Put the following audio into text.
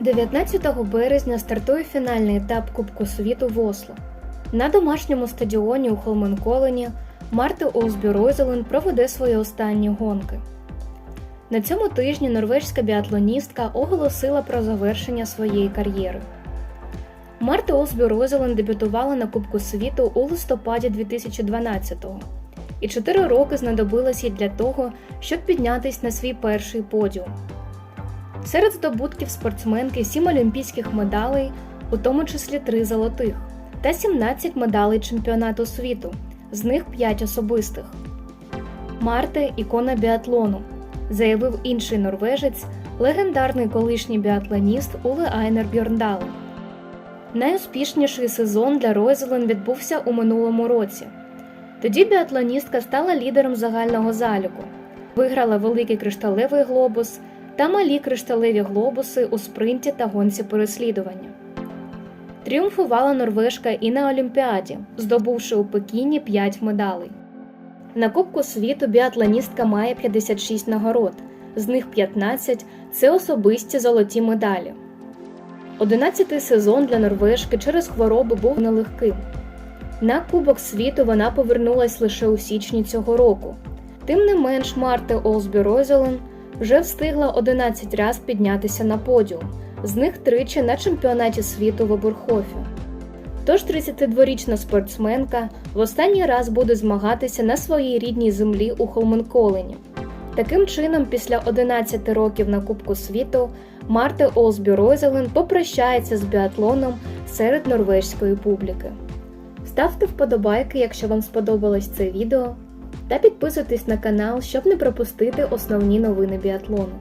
19 березня стартує фінальний етап Кубку світу в Осло. На домашньому стадіоні у Холменколені Марти Олсбю Ройзелен проведе свої останні гонки. На цьому тижні норвежська біатлоністка оголосила про завершення своєї кар'єри. Марта Олсбю Ройзелен дебютувала на Кубку світу у листопаді 2012-го, і 4 роки знадобилось їй для того, щоб піднятись на свій перший подіум. Серед здобутків спортсменки 7 олімпійських медалей, у тому числі 3 золотих, та 17 медалей чемпіонату світу, з них 5 особистих. Марте ікона біатлону, заявив інший норвежець, легендарний колишній біатлоніст Уле Айнер Бьорндален. Найуспішніший сезон для Ройзелен відбувся у минулому році. Тоді біатлоністка стала лідером загального заліку, виграла великий кришталевий глобус та малі кришталеві глобуси у спринті та гонці переслідування. Тріумфувала норвежка і на Олімпіаді, здобувши у Пекіні 5 медалей. На Кубку світу біатлоністка має 56 нагород, з них 15 це особисті золоті медалі. Одинадцятий сезон для норвежки через хвороби був нелегким. На Кубок світу вона повернулась лише у січні цього року. Тим не менш, Марте Олсбі Ройзелен вже встигла 11 разів піднятися на подіум, з них тричі на чемпіонаті світу в Оберхофі. Тож 32-річна спортсменка в останній раз буде змагатися на своїй рідній землі у Холменколені. Таким чином, після 11 років на Кубку світу Марте Олсбі Ройзелен попрощається з біатлоном серед норвежської публіки. Ставте вподобайки, якщо вам сподобалось це відео, та підписуйтесь на канал, щоб не пропустити основні новини біатлону.